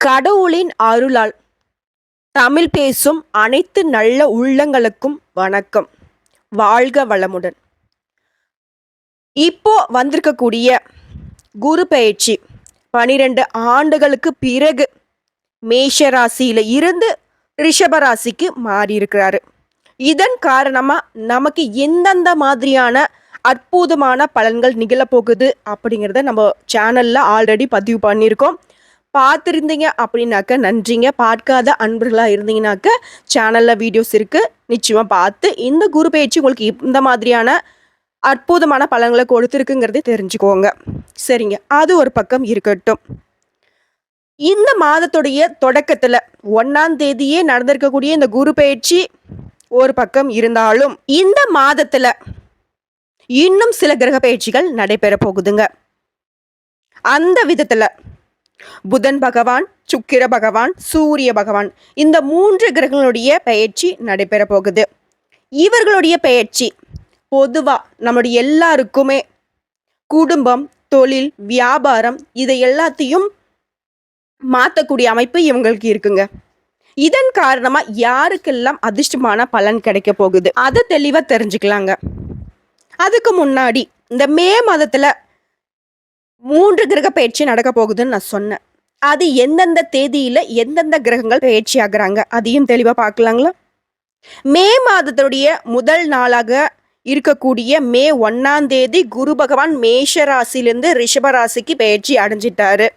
கடவுளின் அருளால் தமிழ் பேசும் அனைத்து நல்ல உள்ளங்களுக்கும் வணக்கம். வாழ்க வளமுடன். இப்போ வந்திருக்கக்கூடிய குரு பயிற்சி பனிரெண்டு ஆண்டுகளுக்கு பிறகு மேஷ ராசியில இருந்து ரிஷப ராசிக்கு மாறி இருக்கிறாரு இதன் காரணமா நமக்கு எந்தெந்த மாதிரியான அற்புதமான பலன்கள் நிகழப்போகுது அப்படிங்கிறத நம்ம சேனலில் ஆல்ரெடி பதிவு பண்ணியிருக்கோம். பார்த்துருந்தீங்க அப்படின்னாக்க நன்றிங்க. பார்க்காத அன்பர்களாக இருந்தீங்கன்னாக்க சேனலில் வீடியோஸ் இருக்குது நிச்சயமாக பார்த்து இந்த குரு பயிற்சி உங்களுக்கு இந்த மாதிரியான அற்புதமான பலன்களை கொடுத்துருக்குங்கிறதை தெரிஞ்சுக்கோங்க. சரிங்க. அது ஒரு பக்கம் இருக்கட்டும். இந்த மாதத்துடைய தொடக்கத்தில் ஒன்றாம் தேதியே நடந்திருக்கக்கூடிய இந்த குரு பயிற்சி ஒரு பக்கம் இருந்தாலும் இந்த மாதத்தில் இன்னும் சில கிரக பயிற்சிகள் நடைபெற போகுதுங்க. அந்த விதத்தில் புதன் பகவான் சுக்கிர பகவான் சூரிய பகவான் இந்த மூன்று கிரகங்களுடைய பயிற்சி நடைபெற போகுது. இவர்களுடைய பயிற்சி பொதுவாக நம்முடைய எல்லாருக்குமே குடும்பம் தொழில் வியாபாரம் இதை எல்லாத்தையும் மாற்றக்கூடிய அமைப்பு இவங்களுக்கு இருக்குங்க. இதன் காரணமா யாருக்கெல்லாம் அதிர்ஷ்டமான பலன் கிடைக்க போகுது? அதை தெளிவா தெரிஞ்சுக்கலாங்க. அதுக்கு முன்னாடி இந்த மே மாதத்துல மூன்று கிரக பயிற்சி நடக்க போகுதுன்னு நான் சொன்னேன். அது எந்தெந்த தேதியில எந்தெந்த கிரகங்கள் பயிற்சி ஆகுறாங்க அதையும் தெளிவா பார்க்கலாங்களா? மே மாதத்துடைய முதல் நாளாக இருக்கக்கூடிய மே ஒன்னாம் தேதி குரு பகவான் மேஷ ராசியிலிருந்து ரிஷப ராசிக்கு பயிற்சி அடைஞ்சிட்டாரு.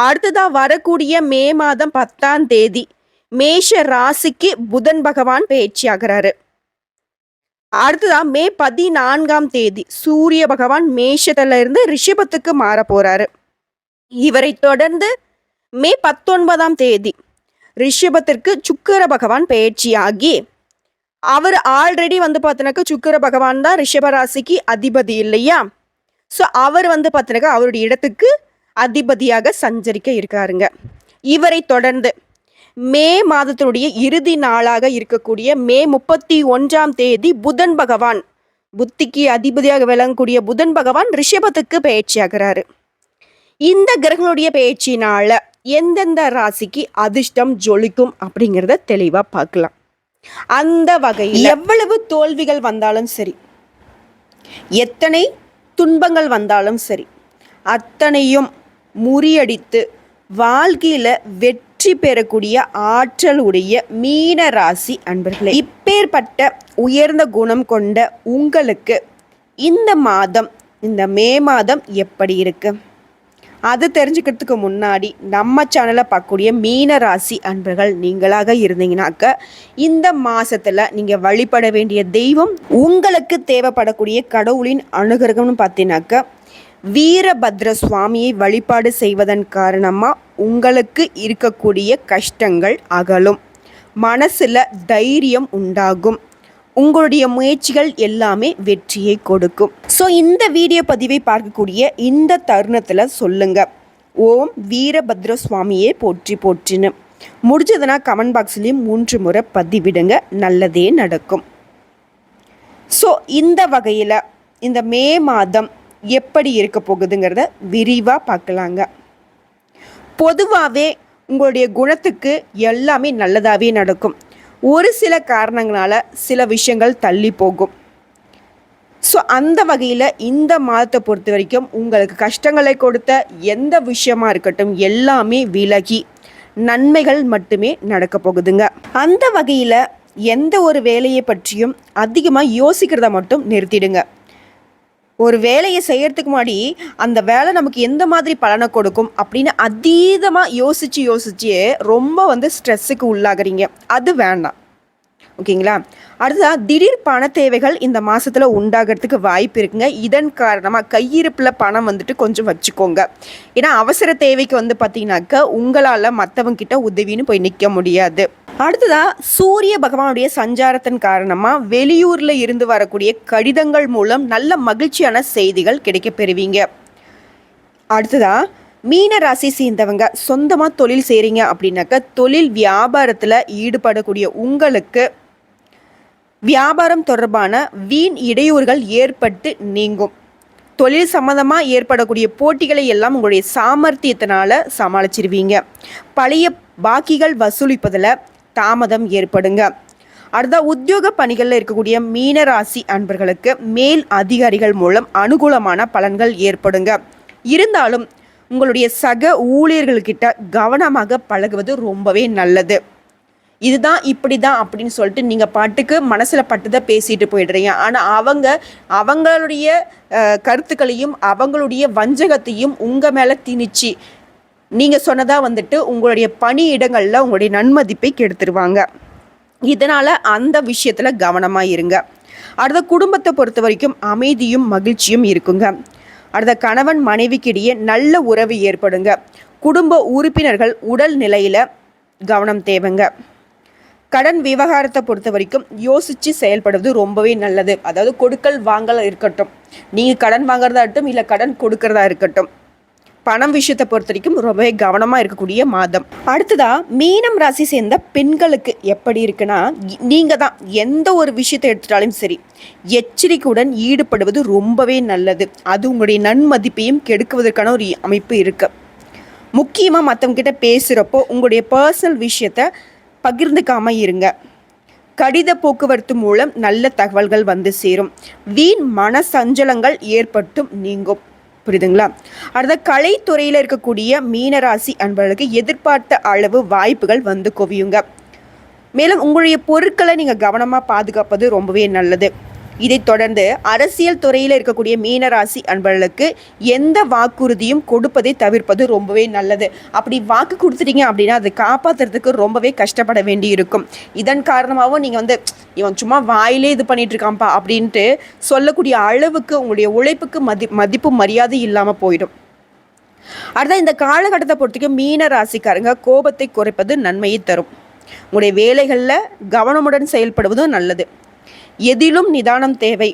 அடுத்ததா வரக்கூடிய மே மாதம் பத்தாம் தேதி மேஷ ராசிக்கு புதன் பகவான் பயிற்சி ஆகிறாரு. அடுத்ததான் மே பதினான்காம் தேதி சூரிய பகவான் மேஷத்துல இருந்து ரிஷபத்துக்கு மாற போறாரு. இவரை தொடர்ந்து மே பத்தொன்பதாம் தேதி ரிஷபத்திற்கு சுக்கர பகவான் பயிற்சியாகி அவர் ஆல்ரெடி வந்து பார்த்தினாக்க சுக்கர பகவான் தான் ரிஷபராசிக்கு அதிபதி இல்லையா? ஸோ அவர் வந்து பார்த்தினாக்க அவருடைய இடத்துக்கு அதிபதியாக சஞ்சரிக்க இருக்காருங்க. இவரை தொடர்ந்து மே மாதத்தினுடைய இறுதி நாளாக இருக்கக்கூடிய மே முப்பத்தி ஒன்றாம் தேதி புதன் பகவான் புத்திக்கு அதிபதியாக விளங்கக்கூடிய புதன் பகவான் ரிஷபத்துக்கு பயிற்சியாகிறாரு. இந்த கிரகங்களுடைய பயிற்சினால எந்தெந்த ராசிக்கு அதிர்ஷ்டம் ஜொலிக்கும் அப்படிங்கிறத தெளிவா பார்க்கலாம். அந்த வகையில் எவ்வளவு தோல்விகள் வந்தாலும் சரி எத்தனை துன்பங்கள் வந்தாலும் சரி அத்தனையும் முறியடித்து வாழ்க்கையில் வெற்றி பெறக்கூடிய ஆற்றலுடைய மீன ராசி அன்பர்களே இப்பேற்பட்ட உயர்ந்த குணம் கொண்ட உங்களுக்கு இந்த மாதம் இந்த மே மாதம் எப்படி இருக்கு? அது தெரிஞ்சுக்கிறதுக்கு முன்னாடி நம்ம சேனலை பார்க்கக்கூடிய மீன ராசி அன்பர்கள் நீங்களாக இருந்தீங்கனாக்க இந்த மாதத்தில் நீங்கள் வழிபட வேண்டிய தெய்வம் உங்களுக்கு தேவைப்படக்கூடிய கடவுளின் அனுகிரகம்னு பார்த்தீங்கன்னாக்க வீரபத்ர சுவாமியை வழிபாடு செய்வதன் காரணமாக உங்களுக்கு இருக்கக்கூடிய கஷ்டங்கள் அகலும். மனசில் தைரியம் உண்டாகும். உங்களுடைய முயற்சிகள் எல்லாமே வெற்றியை கொடுக்கும். ஸோ இந்த வீடியோ பதிவை பார்க்கக்கூடிய இந்த தருணத்தில் சொல்லுங்க. ஓம் வீரபத்ர சுவாமியே போற்றி போற்றின்னு. முடிஞ்சதுன்னா கமெண்ட் பாக்ஸ்லேயும் மூன்று முறை பதிவிடுங்க. நல்லதே நடக்கும். ஸோ இந்த வகையில் இந்த மே மாதம் எப்படி இருக்க போகுதுங்கிறத விரிவாக பார்க்கலாங்க. பொதுவாகவே உங்களுடைய குணத்துக்கு எல்லாமே நல்லதாகவே நடக்கும். ஒரு சில காரணங்களால் சில விஷயங்கள் தள்ளி போகும். ஸோ அந்த வகையில் இந்த மாதத்தை பொறுத்த வரைக்கும் உங்களுக்கு கஷ்டங்களை கொடுத்த எந்த விஷயமா இருக்கட்டும் எல்லாமே விலகி நன்மைகள் மட்டுமே நடக்க போகுதுங்க. அந்த வகையில் எந்த ஒரு வேலையை பற்றியும் அதிகமாக யோசிக்கிறத மட்டும் நிறுத்திடுங்க. ஒரு வேலையை செய்யறதுக்கு முன்னாடி அந்த வேலை நமக்கு எந்த மாதிரி பலனை கொடுக்கும் அப்படின்னு அதீதமாக யோசித்து யோசிச்சு ரொம்ப வந்து ஸ்ட்ரெஸ்ஸுக்கு உள்ளாகிறீங்க. அது வேண்டாம். ஓகேங்களா? அடுத்ததாக திடீர் பண தேவைகள் இந்த மாதத்தில் உண்டாகிறதுக்கு வாய்ப்பு இருக்குங்க. இதன் காரணமாக கையிருப்பில் பணம் வந்துட்டு கொஞ்சம் வச்சுக்கோங்க. ஏன்னா அவசர தேவைக்கு வந்து பார்த்தீங்கன்னாக்க உங்களால் மற்றவங்கிட்ட உதவின்னு போய் நிற்க முடியாது. அடுத்ததா சூரிய பகவானுடைய சஞ்சாரத்தின் காரணமாக வெளியூரில் இருந்து வரக்கூடிய கடிதங்கள் மூலம் நல்ல மகிழ்ச்சியான செய்திகள் கிடைக்க பெறுவீங்க. அடுத்ததா மீன ராசி சேர்ந்தவங்க சொந்தமாக தொழில் செய்கிறீங்க அப்படின்னாக்க தொழில் வியாபாரத்தில் ஈடுபடக்கூடிய உங்களுக்கு வியாபாரம் தொடர்பான வீண் இடையூறுகள் ஏற்பட்டு நீங்கும். தொழில் சம்மந்தமாக ஏற்படக்கூடிய போட்டிகளை எல்லாம் உங்களுடைய சாமர்த்தியத்தினால சமாளிச்சிருவீங்க. பழைய பாக்கிகள் வசூலிப்பதில் தாமதம் ஏற்படுங்க. அடுத்த உத்தியோக பணிகளில் இருக்கக்கூடிய மீனராசி அன்பர்களுக்கு மேல் அதிகாரிகள் மூலம் அனுகூலமான பலன்கள் ஏற்படுங்க. இருந்தாலும் உங்களுடைய சக ஊழியர்கள்கிட்ட கவனமாக பழகுவது ரொம்பவே நல்லது. இதுதான் இப்படி தான் அப்படின்னு சொல்லிட்டு நீங்கள் பாட்டுக்கு மனசில் பட்டுதை பேசிட்டு போயிடுறீங்க. ஆனால் அவங்க அவங்களுடைய கருத்துக்களையும் அவங்களுடைய வஞ்சகத்தையும் உங்கள் மேலே திணிச்சு நீங்கள் சொன்னதாக வந்துட்டு உங்களுடைய பணியிடங்களில் உங்களுடைய நன்மதிப்பை கெடுத்துருவாங்க. இதனால் அந்த விஷயத்தில் கவனமாக இருங்க. அடுத்த குடும்பத்தை பொறுத்த வரைக்கும் அமைதியும் மகிழ்ச்சியும் இருக்குங்க. அடுத்த கணவன் மனைவிக்கிடையே நல்ல உறவு ஏற்படுங்க. குடும்ப உறுப்பினர்கள் உடல் நிலையில் கவனம் தேவைங்க. கடன் விவகாரத்தை பொறுத்த வரைக்கும் யோசித்து செயல்படுவது ரொம்பவே நல்லது. அதாவது கொடுக்கல் வாங்கல் இருக்கட்டும். நீங்கள் கடன் வாங்குறதா இருக்கட்டும் இல்லை கடன் கொடுக்கறதா இருக்கட்டும். பணம் விஷயத்தை பொறுத்த வரைக்கும் ரொம்பவே கவனமாக இருக்கக்கூடிய மாதம். அடுத்ததாக மீனம் ராசி சேர்ந்த பெண்களுக்கு எப்படி இருக்குன்னா நீங்கள் தான் எந்த ஒரு விஷயத்தை எடுத்துட்டாலும் சரி எச்சரிக்கையுடன் ஈடுபடுவது ரொம்பவே நல்லது. அது உங்களுடைய நன்மதிப்பையும் கெடுக்குவதற்கான ஒரு அமைப்பு இருக்கு. முக்கியமாக மற்றவங்க கிட்ட பேசுகிறப்போ உங்களுடைய பர்சனல் விஷயத்த பகிர்ந்துக்காமல் இருங்க. கடித போக்குவரத்து மூலம் நல்ல தகவல்கள் வந்து சேரும். வீண் மன சஞ்சலங்கள் ஏற்பட்டும் நீங்கும். புரியுதுங்களா? அடுத்த கலைத்துறையில் இருக்கக்கூடிய மீனராசி அன்பர்களுக்கு எதிர்பார்த்த அளவு வாய்ப்புகள் வந்து குவியுங்க. மேலும் உங்களுடைய பொருட்களை நீங்கள் கவனமாக பாதுகாப்பது ரொம்பவே நல்லது. இதைத் தொடர்ந்து அரசியல் துறையில் இருக்கக்கூடிய மீனராசி அன்பர்களுக்கு எந்த வாக்குறுதியும் கொடுப்பதை தவிர்ப்பது ரொம்பவே நல்லது. அப்படி வாக்கு கொடுத்துட்டீங்க அப்படின்னா அதை காப்பாற்றுறதுக்கு ரொம்பவே கஷ்டப்பட வேண்டி இருக்கும் இதன் காரணமாகவும் நீங்கள் வந்து இவன் சும்மா வாயிலே இது பண்ணிட்டு இருக்கான்ப்பா அப்படின்ட்டு சொல்லக்கூடிய அளவுக்கு உங்களுடைய உழைப்புக்கு மதி மதிப்பு மரியாதை இல்லாமல் போயிடும். அடுத்த இந்த காலகட்டத்தை பொறுத்தவரைக்கும் மீன ராசிக்காரங்க கோபத்தை குறைப்பது நன்மையை தரும். உங்களுடைய வேலைகளில் கவனமுடன் செயல்படுவதும் நல்லது. எதிலும் நிதானம் தேவை.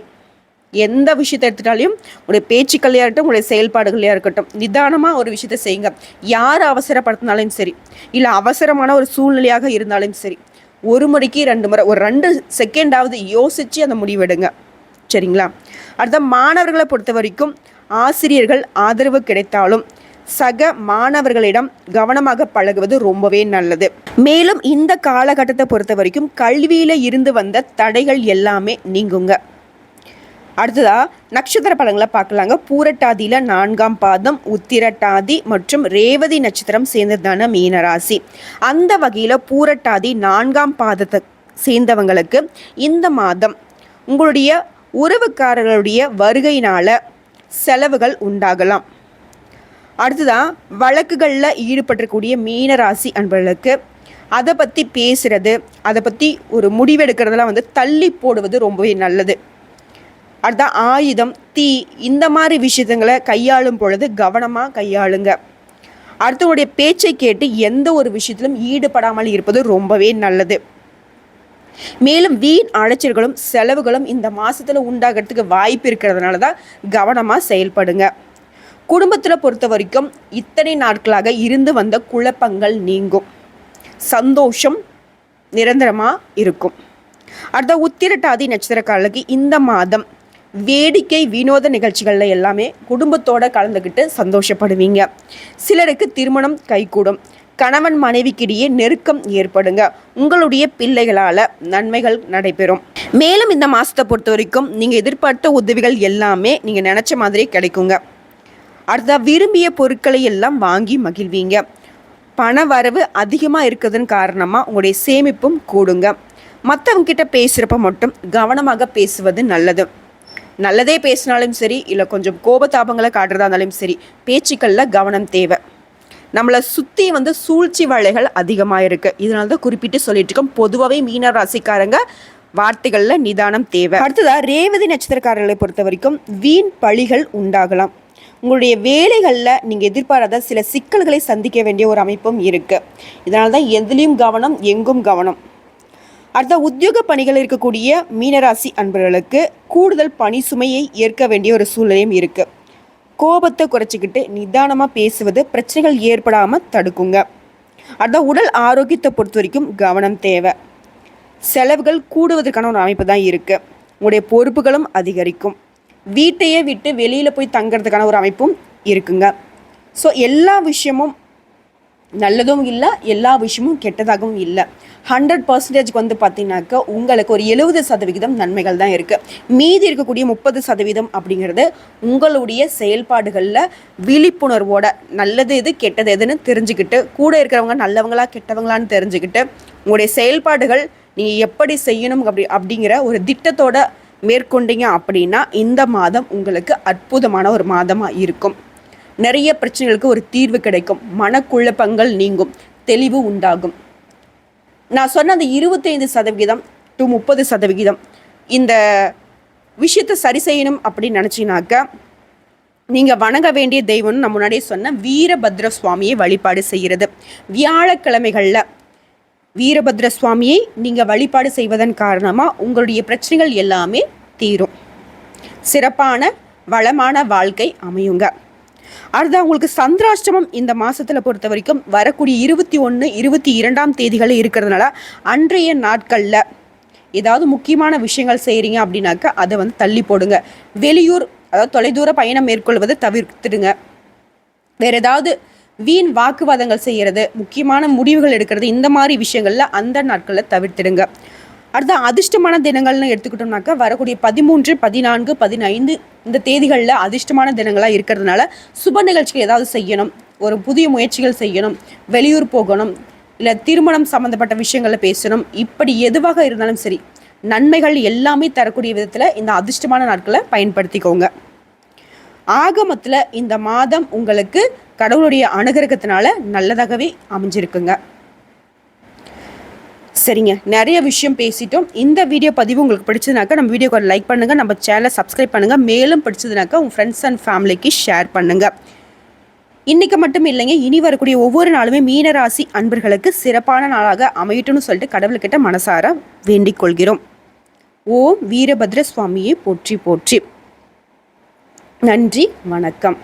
எந்த விஷயத்தை எடுத்துட்டாலையும் உங்களுடைய பேச்சுக்கள்லையாக இருக்கட்டும் உங்களுடைய செயல்பாடுகளையாக இருக்கட்டும் நிதானமாக ஒரு விஷயத்தை செய்யுங்க. யார் அவசரப்படுத்தினாலும் சரி இல்லை அவசரமான ஒரு சூழ்நிலையாக இருந்தாலும் சரி ஒரு முறைக்கு ரெண்டு முறை ஒரு ரெண்டு செகண்டாவது யோசித்து அந்த முடிவெடுங்க சரிங்களா? அடுத்த மாணவர்களை பொறுத்த வரைக்கும் ஆசிரியர்கள் ஆதரவு கிடைத்தாலும் சக மாணவர்களிடம் கவனமாக பழகுவது ரொம்பவே நல்லது. மேலும் இந்த காலகட்டத்தை பொறுத்த வரைக்கும் கல்வியில் இருந்து வந்த தடைகள் எல்லாமே நீங்குங்க. அடுத்ததா நட்சத்திர பலன்களை பார்க்கலாங்க. பூரட்டாதியில் நான்காம் பாதம் உத்திரட்டாதி மற்றும் ரேவதி நட்சத்திரம் சேர்ந்ததான மீனராசி. அந்த வகையில் பூரட்டாதி நான்காம் பாதத்தை சேர்ந்தவங்களுக்கு இந்த மாதம் உங்களுடைய உறவுக்காரர்களுடைய வருகையினால் செலவுகள் உண்டாகலாம். அடுத்ததான் வழக்குகளில் ஈடுபட்டிருக்கக்கூடிய மீனராசி அன்பர்களுக்கு அதை பற்றி பேசுகிறது அதை பற்றி ஒரு முடிவெடுக்கிறதெல்லாம் வந்து தள்ளி போடுவது ரொம்பவே நல்லது. அடுத்ததான் ஆயுதம் தீ இந்த மாதிரி விஷயத்துங்களை கையாளும் பொழுது கவனமாக கையாளுங்க. அடுத்தவங்களுடைய பேச்சை கேட்டு எந்த ஒரு விஷயத்திலும் ஈடுபடாமல் இருப்பது ரொம்பவே நல்லது. மேலும் வீண் அலைச்சல்களும் செலவுகளும் இந்த மாதத்தில் உண்டாகிறதுக்கு வாய்ப்பு இருக்கிறதுனால தான் கவனமாக செயல்படுங்க. குடும்பத்தில் பொறுத்த வரைக்கும் இத்தனை நாட்களாக இருந்து வந்த குழப்பங்கள் நீங்கும். சந்தோஷம் நிரந்தரமாக இருக்கும். அடுத்த உத்திரட்டாதி நட்சத்திரக்காரர்களுக்கு இந்த மாதம் வேடிக்கை வினோத நிகழ்ச்சிகளில் எல்லாமே குடும்பத்தோடு கலந்துக்கிட்டு சந்தோஷப்படுவீங்க. சிலருக்கு திருமணம் கைகூடும். கணவன் மனைவிக்கிடையே நெருக்கம் ஏற்படுங்க. உங்களுடைய பிள்ளைகளால் நன்மைகள் நடைபெறும். மேலும் இந்த மாதத்தை பொறுத்த வரைக்கும் நீங்கள் எதிர்பார்த்த உதவிகள் எல்லாமே நீங்கள் நினச்ச மாதிரி கிடைக்குங்க. அடுத்ததாக விரும்பிய பொருட்களை எல்லாம் வாங்கி மகிழ்வீங்க. பண வரவு அதிகமாக இருக்கிறதுன்னு காரணமாக உங்களுடைய சேமிப்பும் கூடுங்க. மற்றவங்க கிட்ட பேசுகிறப்ப மட்டும் கவனமாக பேசுவது நல்லது. நல்லதே பேசினாலும் சரி இல்லை கொஞ்சம் கோபத்தாபங்களை காட்டுறதா இருந்தாலும் சரி பேச்சுக்களில் கவனம் தேவை. நம்மளை சுற்றி வந்து சூழ்ச்சி வலைகள் அதிகமாக இருக்குது இதனால தான் குறிப்பிட்டு சொல்லிட்டு இருக்கோம். பொதுவாகவே மீன ராசிக்காரங்க வார்த்தைகளில் நிதானம் தேவை. அடுத்ததாக ரேவதி நட்சத்திரக்காரர்களை பொறுத்த வரைக்கும் வீண் பழிகள் உண்டாகலாம். உங்களுடைய வேலைகளில் நீங்கள் எதிர்பாராத சில சிக்கல்களை சந்திக்க வேண்டிய ஒரு அமைப்பும் இருக்குது இதனால தான் எதுலேயும் கவனம் எங்கும் கவனம். அடுத்த உத்தியோக பணிகள் இருக்கக்கூடிய மீனராசி அன்பர்களுக்கு கூடுதல் பணி சுமையை ஏற்க வேண்டிய ஒரு சூழ்நிலையும் இருக்குது கோபத்தை குறைச்சிக்கிட்டு நிதானமாக பேசுவது பிரச்சனைகள் ஏற்படாமல் தடுக்குங்க. அடுத்த உடல் ஆரோக்கியத்தை பொறுத்த வரைக்கும் கவனம் தேவை. செலவுகள் கூடுவதற்கான ஒரு அமைப்பு தான் இருக்குது உங்களுடைய பொறுப்புகளும் அதிகரிக்கும். வீட்டையே விட்டு வெளியில் போய் தங்கிறதுக்கான ஒரு அமைப்பும் இருக்குங்க. ஸோ எல்லா விஷயமும் நல்லதும் இல்லை எல்லா விஷயமும் கெட்டதாகவும் இல்லை. ஹண்ட்ரட் பர்சன்டேஜ்க்கு வந்து பார்த்தீங்கன்னாக்கா உங்களுக்கு ஒரு எழுபது சதவிகிதம் நன்மைகள் தான் இருக்குது மீதி இருக்கக்கூடிய முப்பது சதவீதம் அப்படிங்கிறது உங்களுடைய செயல்பாடுகளில் விழிப்புணர்வோட நல்லது எது கெட்டது எதுன்னு தெரிஞ்சுக்கிட்டு கூட இருக்கிறவங்க நல்லவங்களா கெட்டவங்களான்னு தெரிஞ்சுக்கிட்டு உங்களுடைய செயல்பாடுகள் நீங்கள் எப்படி செய்யணும் அப்படி அப்படிங்கிற ஒரு திட்டத்தோட மேற்கொண்டீங்க அப்படின்னா இந்த மாதம் உங்களுக்கு அற்புதமான ஒரு மாதமாக இருக்கும். நிறைய பிரச்சனைகளுக்கு ஒரு தீர்வு கிடைக்கும். மனக்குழப்பங்கள் நீங்கும். தெளிவு உண்டாகும். நான் சொன்ன அந்த இருபத்தைந்து சதவிகிதம் டு முப்பது சதவிகிதம். இந்த விஷயத்தை சரி செய்யணும் அப்படின்னு நினச்சினாக்கா நீங்கள் வணங்க வேண்டிய தெய்வம்னு நான் முன்னாடியே சொன்ன வீரபத்ர சுவாமியை வழிபாடு செய்கிறது வியாழக்கிழமைகளில் வீரபத்ர சுவாமியை நீங்கள் வழிபாடு செய்வதன் காரணமாக உங்களுடைய பிரச்சனைகள் எல்லாமே தீரும். சிறப்பான வளமான வாழ்க்கை அமையுங்க. அடுத்து உங்களுக்கு சந்திராஷ்டமம் இந்த மாதத்தில் பொறுத்த வரைக்கும் வரக்கூடிய இருபத்தி ஒன்று இருபத்தி இரண்டாம் தேதிகள் இருக்கிறதுனால அன்றைய நாட்களில் ஏதாவது முக்கியமான விஷயங்கள் செய்கிறீங்க அப்படின்னாக்கா அதை வந்து தள்ளி போடுங்க. வெளியூர் அதாவது தொலைதூர பயணம் மேற்கொள்வதை தவிர்த்துடுங்க. வேறு ஏதாவது வீண் வாக்குவாதங்கள் செய்கிறது முக்கியமான முடிவுகள் எடுக்கிறது இந்த மாதிரி விஷயங்களில் அந்த நாட்களில் தவிர்த்திடுங்க. அடுத்த அதிர்ஷ்டமான தினங்கள்னு எடுத்துக்கிட்டோம்னாக்கா வரக்கூடிய பதிமூன்று பதினான்கு பதினைந்து இந்த தேதிகளில் அதிர்ஷ்டமான தினங்களாக இருக்கிறதுனால சுப நிகழ்ச்சிகள் ஏதாவது செய்யணும் ஒரு புதிய முயற்சிகள் செய்யணும் வெளியூர் போகணும் இல்லை திருமணம் சம்மந்தப்பட்ட விஷயங்களில் பேசணும் இப்படி எதுவாக இருந்தாலும் சரி நன்மைகள் எல்லாமே தரக்கூடிய விதத்தில் இந்த அதிர்ஷ்டமான நாட்களை பயன்படுத்திக்கோங்க. ஆகமத்தில் இந்த மாதம் உங்களுக்கு கடவுளுடைய அனுகிரகத்தினால நல்லதாகவே அமைஞ்சிருக்குங்க. சரிங்க. நிறைய விஷயம் பேசிட்டோம். இந்த வீடியோ பதிவு உங்களுக்கு பிடிச்சதுனாக்கா நம்ம வீடியோக்கு லைக் பண்ணுங்கள் நம்ம சேனலை சப்ஸ்கிரைப் பண்ணுங்கள் மேலும் பிடிச்சதுனாக்கா உங்கள் ஃப்ரெண்ட்ஸ் அண்ட் ஃபேமிலிக்கு ஷேர் பண்ணுங்கள் இன்றைக்கு மட்டும் இல்லைங்க. இனி வரக்கூடிய ஒவ்வொரு நாளுமே மீனராசி அன்பர்களுக்கு சிறப்பான நாளாக அமையட்டும்னு சொல்லிட்டு கடவுள்கிட்ட மனசார வேண்டிக் கொள்கிறோம். ஓம் வீரபத்ர சுவாமியை போற்றி போற்றி. நன்றி. வணக்கம்.